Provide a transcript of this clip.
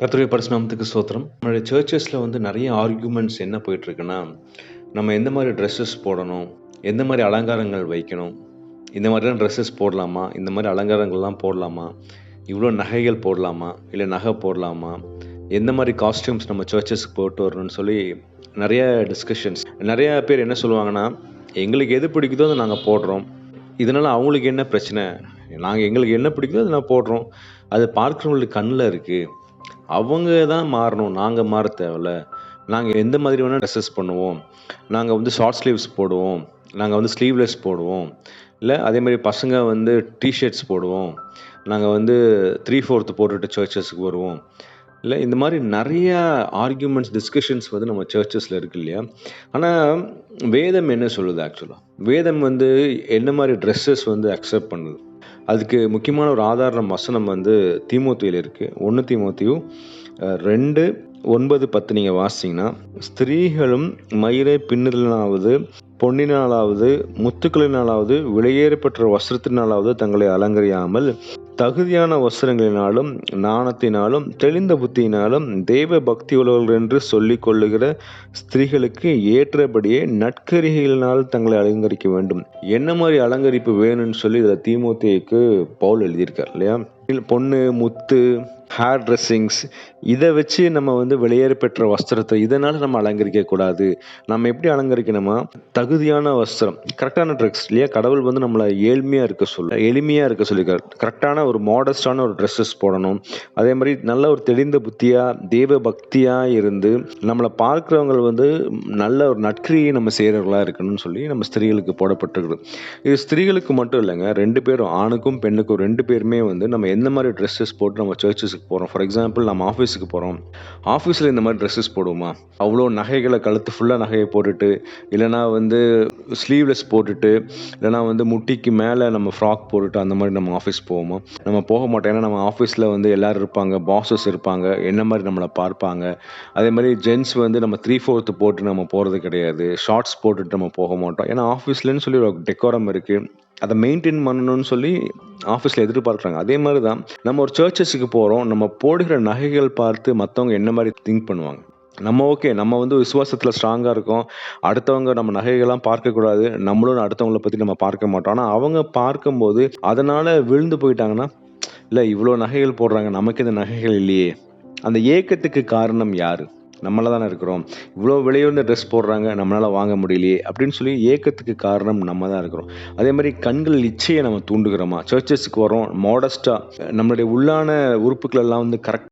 கர்த்தருடைய பரிசுநாமத்துக்கு சோத்திரம் நம்மளுடைய சர்ச்சஸில் வந்து நிறைய ஆர்கியூமெண்ட்ஸ் என்ன போயிட்டுருக்குன்னா நம்ம எந்த மாதிரி ட்ரெஸ்ஸஸ் போடணும் எந்த மாதிரி அலங்காரங்கள் வைக்கணும் இந்த மாதிரிலாம் ட்ரெஸ்ஸஸ் போடலாமா இந்த மாதிரி அலங்காரங்கள்லாம் போடலாமா இவ்வளோ நகைகள் போடலாமா இல்லை நகை போடலாமா எந்த மாதிரி காஸ்டியூம்ஸ் நம்ம சர்ச்சஸ்க்கு போட்டு வரணும்னு சொல்லி நிறைய டிஸ்கஷன்ஸ் நிறையா பேர் என்ன சொல்லுவாங்கன்னா எங்களுக்கு எது பிடிக்குதோ அதை நாங்கள் போடுறோம். இதனால் அவங்களுக்கு என்ன பிரச்சனை? நாங்கள் எங்களுக்கு என்ன பிடிக்குதோ அதை நான் போடுறோம். அது பார்க்குறவங்களுக்கு கண்ணில் இருக்குது அவங்க தான் மாறணும். நாங்கள் மாற தேவையில்ல. நாங்கள் எந்த மாதிரி வேணால் ட்ரெஸ்ஸஸ் பண்ணுவோம். நாங்கள் வந்து ஷார்ட் ஸ்லீவ்ஸ் போடுவோம். நாங்கள் வந்து ஸ்லீவ்லெஸ் போடுவோம். இல்லை அதே மாதிரி பசங்க வந்து டிஷர்ட்ஸ் போடுவோம். நாங்கள் வந்து த்ரீ ஃபோர்த்து போட்டுட்டு சர்ச்சஸ்க்கு வருவோம். இல்லை இந்த மாதிரி நிறைய ஆர்கியூமெண்ட்ஸ் டிஸ்கஷன்ஸ் வந்து நம்ம சர்ச்சஸில் இருக்கு இல்லையா? ஆனால் வேதம் என்ன சொல்லுது ஆக்சுவலாக வேதம் வந்து என்ன மாதிரி ட்ரெஸ்ஸஸ் வந்து அக்செப்ட் பண்ணுது? அதுக்கு முக்கியமான ஒரு ஆதாரம் வசனம் வந்து தீமோத்தியில் இருக்குது ஒன்று தீமோத்தியும் ரெண்டு ஒன்பது பத்து நீங்கள் வாசிங்கன்னா ஸ்திரீகளும் மயிரை பின்னலினாவது பொன்னினாலாவது முத்துக்களினாலாவது விலையேறப்பெற்ற வஸ்திரத்தினாலாவது தங்களை அலங்கரியாமல் தகுதியான வஸ்திரங்களினாலும் நாணத்தினாலும் தெளிந்த புத்தியினாலும் தெய்வ பக்தி உள்ளவர்கள் என்று சொல்லிக் கொள்ளுகிற ஸ்திரீகளுக்கு ஏற்றபடியே நட்கரிகளினால் தங்களை அலங்கரிக்க வேண்டும். என்ன மாதிரி அலங்கரிப்பு வேணும்னு சொல்லி இதில் தீமோத்தேயுக்கு பவுல் எழுதியிருக்கார் இல்லையா? பொண்ணு முத்து ஹேர் ட்ரெஸ்ஸிங்ஸ் இதை வச்சு நம்ம வந்து வெளியேற பெற்ற வஸ்திரத்தை இதனால் நம்ம அலங்கரிக்கக்கூடாது நம்ம எப்படி அலங்கரிக்கணுமா தகுதியான வஸ்திரம். கரெக்டான ட்ரெஸ் இல்லையா? கடவுள் வந்து நம்மளை ஏழ்மையாக இருக்க சொல்ல எளிமையாக இருக்க சொல்லியிருக்காரு. கரெக்டான ஒரு மாடஸ்டான ஒரு ட்ரெஸ்ஸஸ் போடணும். அதே மாதிரி நல்ல ஒரு தெளிந்த புத்தியாக தெய்வ பக்தியாக இருந்து நம்மளை பார்க்குறவங்க வந்து நல்ல ஒரு நட்கிரியை நம்ம செய்கிறவர்களாக இருக்கணும்னு சொல்லி நம்ம ஸ்திரீகளுக்கு போடப்பட்டிருக்குது. இது ஸ்திரீகளுக்கு மட்டும் இல்லைங்க ரெண்டு பேரும் ஆணுக்கும் பெண்ணுக்கும் ரெண்டு பேருமே வந்து நம்ம எந்த மாதிரி ட்ரெஸ்ஸஸ் போட்டு நம்ம சர்ச்சஸுக்கு போகிறோம் ஃபார் எக்ஸாம்பிள் நம்ம ஆஃபீஸுக்கு போகிறோம் ஆஃபீஸில் இந்த மாதிரி ட்ரெஸ்ஸஸ் போடுவோமா? அவ்வளோ நகைகளை கழுத்து ஃபுல்லாக நகையை போட்டுட்டு இல்லைனா வந்து ஸ்லீவ்லெஸ் போட்டுட்டு இல்லைனா வந்து முட்டிக்கு மேலே நம்ம ஃப்ராக் போட்டுட்டு அந்த மாதிரி நம்ம ஆஃபீஸ் போவோமா? நம்ம போக மாட்டோம். ஏன்னா நம்ம ஆஃபீஸில் வந்து எல்லோரும் இருப்பாங்க பாஸஸ் இருப்பாங்க என்ன மாதிரி நம்மளை பார்ப்பாங்க? அதே மாதிரி ஜென்ஸ் வந்து நம்ம த்ரீ ஃபோர்த்து போட்டு நம்ம போகிறது கிடையாது. ஷார்ட்ஸ் போட்டுட்டு நம்ம போக மாட்டோம். ஏன்னா ஆஃபீஸ்லன்னு சொல்லி ஒரு டெக்கோரம் இருக்குது அதை மெயின்டைன் பண்ணணும்னு சொல்லி ஆஃபீஸில் எதிர்பார்க்குறாங்க. அதே மாதிரி தான் நம்ம ஒரு சர்ச்சஸுக்கு போகிறோம் நம்ம போடுகிற நகைகள் பார்த்து மற்றவங்க என்ன மாதிரி திங்க் பண்ணுவாங்க. நம்ம ஓகே நம்ம வந்து விசுவாசத்தில் ஸ்ட்ராங்காக இருக்கோம். அடுத்தவங்க நம்ம நகைகள்லாம் பார்க்கக்கூடாது நம்மளும் அடுத்தவங்கள பற்றி நம்ம பார்க்க மாட்டோம். ஆனால் அவங்க பார்க்கும்போது அதனால் விழுந்து போயிட்டாங்கன்னா இல்லை இவ்வளோ நகைகள் போடுறாங்க. நமக்கு இந்த நகைகள் இல்லையே. அந்த ஏக்கத்துக்கு காரணம் யார்? நம்மள தானே இருக்கிறோம். இவ்வளோ விலையுந்த ட்ரெஸ் போடுறாங்க நம்மளால் வாங்க முடியலையே அப்படின்னு சொல்லி ஏக்கத்துக்கு காரணம் நம்ம தான் இருக்கிறோம். அதே மாதிரி கண்கள் இச்சையை நம்ம தூண்டுகிறோமா? சர்ச்சஸுக்கு வரோம் மாடஸ்ட்டாக நம்மளுடைய உள்ளான உறுப்புகள் எல்லாம் வந்து கரெக்ட்